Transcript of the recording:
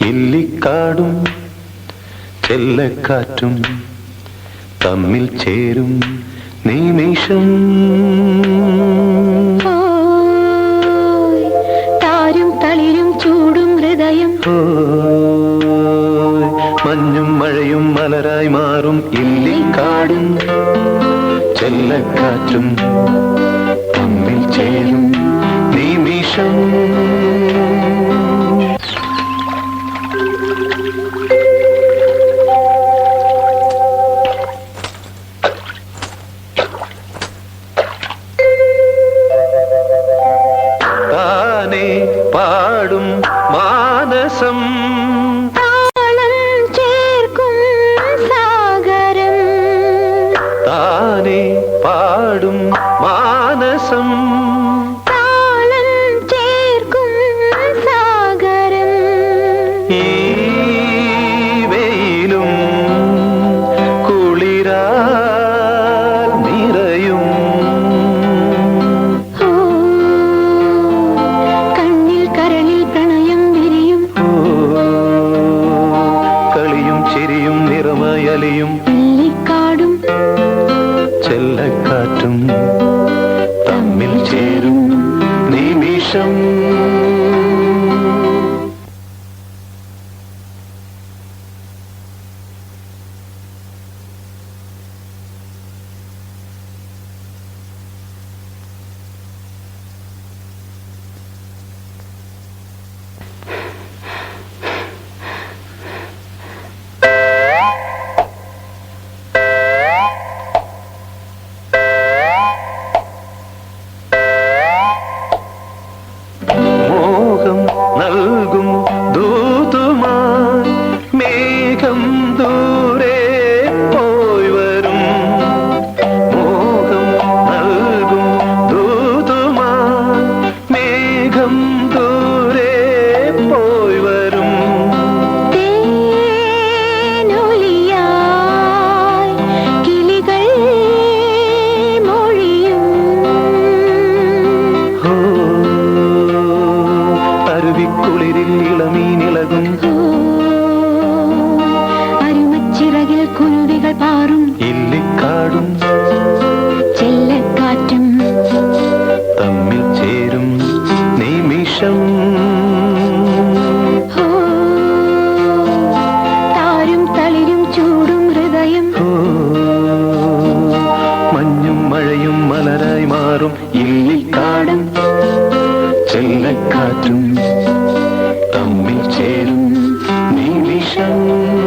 ഇല്ലിക്കാടും ചെല്ലക്കാറ്റും തമ്മിൽ ചേരും നീമേഷം. താരും തളിരും ചൂടും ഹൃദയം. മഞ്ഞും മഴയും മലരായി മാറും ഇല്ലിക്കാടും ചെല്ലക്കാറ്റും തമ്മിൽ ചേരും നിമിഷം. പാടും മാനസം. നിറമയലിയും കാടും ചെല്ലക്കാറ്റും തമ്മിൽ ചേരും. നിമിഷം അരുവിക്കുളിരിൽ ഇളമീനിളകും. അരുമച്ചിറകിൽ കുരുവികൾ പാറും. ഇല്ലിക്കാടും ചെല്ലക്കാറ്റും. തമ്മിൽ ചേരും നിമിഷം. താരും തളിരും ചൂടും ഹൃദയം. മഞ്ഞും മഴയും മലരായി മാറും. ഇല്ലിക്കാടും ചെല്ലക്കാറ്റും. തമ്മിൽ ചേരും നിമിഷം